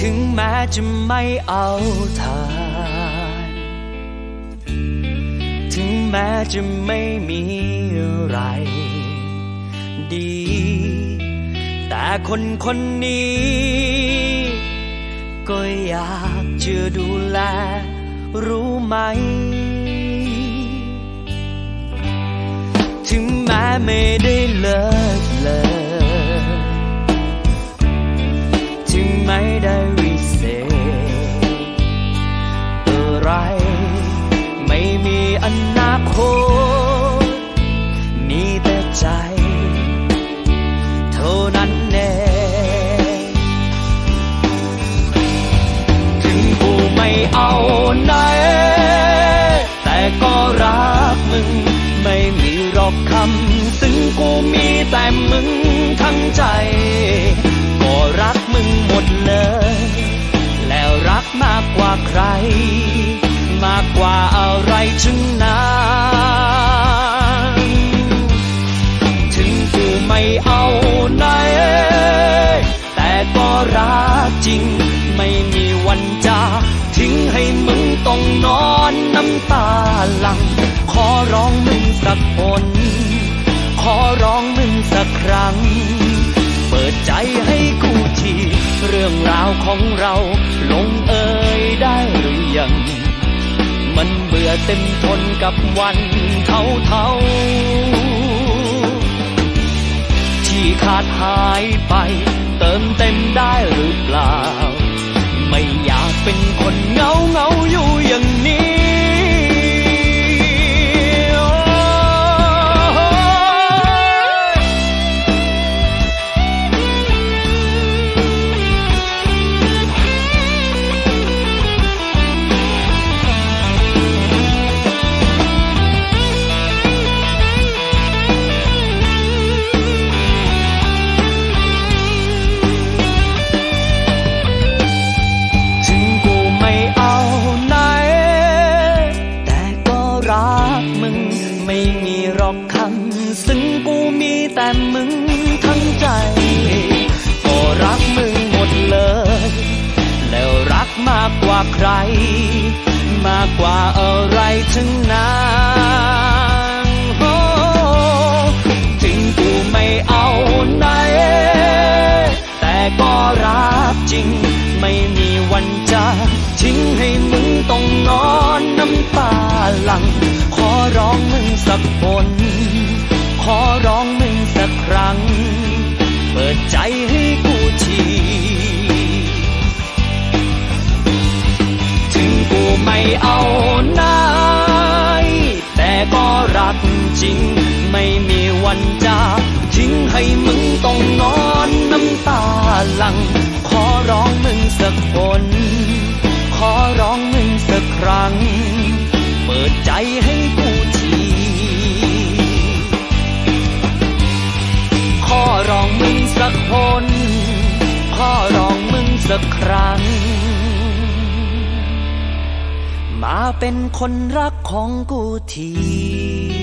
ถึงแม้จะไม่เอาทาน ถึงแม้จะไม่มีอะไร ดี แต่คนคนนี้ ก็อยากจะดูแล รู้ไหม ถึงแม้ไม่ได้ เอาไหน แต่ก็รักมึง ไม่มีรอกคำซึ่งกูมีแต่มึงทั้งใจ ก็รักมึงหมดเลย แล้วรักมากกว่าใคร มากกว่าอะไรทั้งนั้นถึงกูไม่เอาไหน แต่ก็รักจริง ไม่มีวันจะ ทิ้งให้มึงต้องนอนน้ำตาหลัง ขอร้องมึงสักคน ขอร้องมึงสักครั้ง เปิดใจให้กูทีเรื่องราวของเราลงเอยได้หรือยัง มันเบื่อเต็มทนกับวันเท่าเท่าที่ขาดหายไป เติมเต็มได้หรือเปล่า ไม่อยาก เป็นคนเหงาเหงา แต่มึงทั้งใจ ก็รักมึงหมดเลย แล้วรักมากกว่าใคร มากกว่าอะไรทั้งนั้นโอ้ถึงกูไม่เอาไหน แต่ก็รักจริง ไม่มีวันจะทิ้งให้มึงต้องนอนน้ำตาหลัง ขอร้องมึงสักคนขอร้องมึง ใจให้กูที ถึงกูไม่เอาไหนแต่ก็รักจริง ไม่มีวันจะทิ้งให้มึงต้องนอนน้ำตาหลัง ขอร้องมึงสักคน ขอร้องมึงสักครั้ง เปิดใจให้ เป็นคนรักของกูที